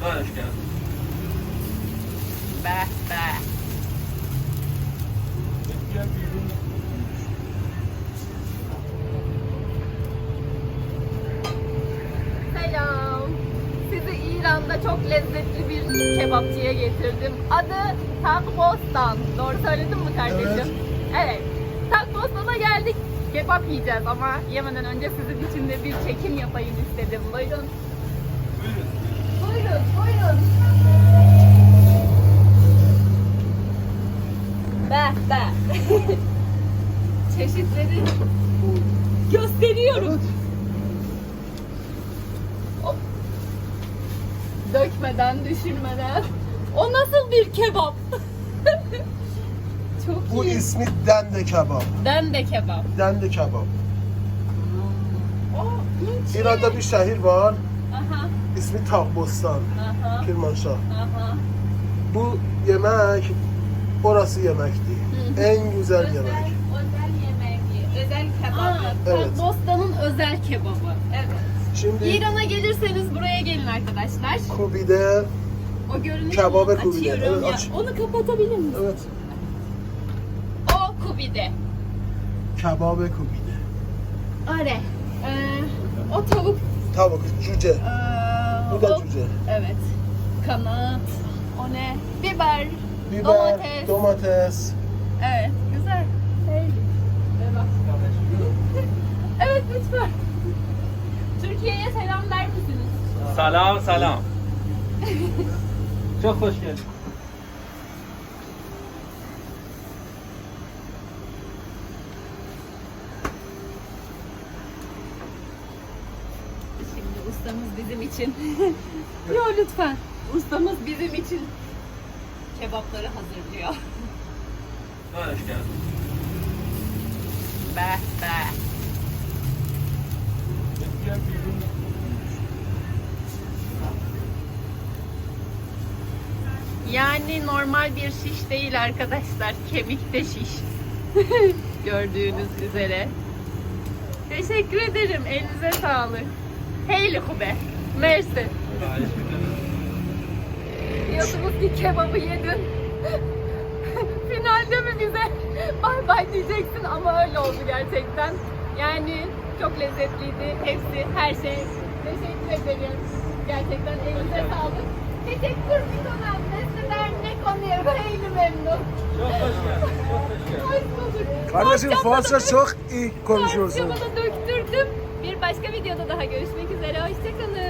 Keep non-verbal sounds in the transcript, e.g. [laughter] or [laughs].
Hoş geldin. Be. Selam. Sizi İran'da çok lezzetli bir kebapçıya getirdim. Adı Takbostan. Doğru söyledim mi kardeşim? Evet. Takbostan'a geldik. Kebap yiyeceğiz ama yemeden önce sizin için de bir çekim yapayım istedim. Buyurun. Buyurun, buyurun. Be, be. [laughs] Çeşitleri gösteriyorum. Hop. Dökmeden, düşürmeden. O nasıl bir kebap? [laughs] Çok Bu iyi. ismi dende kebap. Dende kebap. Dende kebap. İran'da bir şehir var. İsmi Takbostan. aha, Kirmanşah. aha. Bu yemek orası yemekti. Hı. En güzel yemek. özel yemeği, özel kebabı. Evet. Bostan'ın özel kebabı. Evet. Şimdi İran'a gelirseniz buraya gelin arkadaşlar. Kubi'de O görünüyor Kebabı? Kubi'de. Evet, ya. aç. Onu kapatabilir misin? evet O Kubi'de. kebabı Kubi'de. Are. Ee, o tavuk. Tavuk, cüce. Ee, Bu da o- cüce. Evet. Kanat. O ne? Biber. Biber, Domates. domates. Evet. Güzel. Hey. Evet lütfen. Türkiye'ye selam der misiniz? Salam salam. Çok hoş geldin. Şimdi ustamız bizim için. [laughs] Yo lütfen. Ustamız bizim için kebapları hazırlıyor. Hoş geldin. Be be. Yani normal bir şiş değil arkadaşlar. Kemikte şiş. [laughs] Gördüğünüz üzere. Teşekkür ederim. Elinize sağlık. Heyli hube. Mersi. Diyorsunuz ki kebabı yedin. Finalde mi bize bay bay diyeceksin ama öyle oldu gerçekten. Yani çok lezzetliydi. Hepsi, her şey. Teşekkür ederim. Gerçekten elinize sağlık. Teşekkür ederim. Nesliler ne konuya böyle memnun. Çok hoş geldin. Çok hoş geldin. Hoş bulduk. Kardeşim Farsça çok iyi konuşuyorsun. Da. Bir başka videoda daha görüşmek üzere. Hoşçakalın.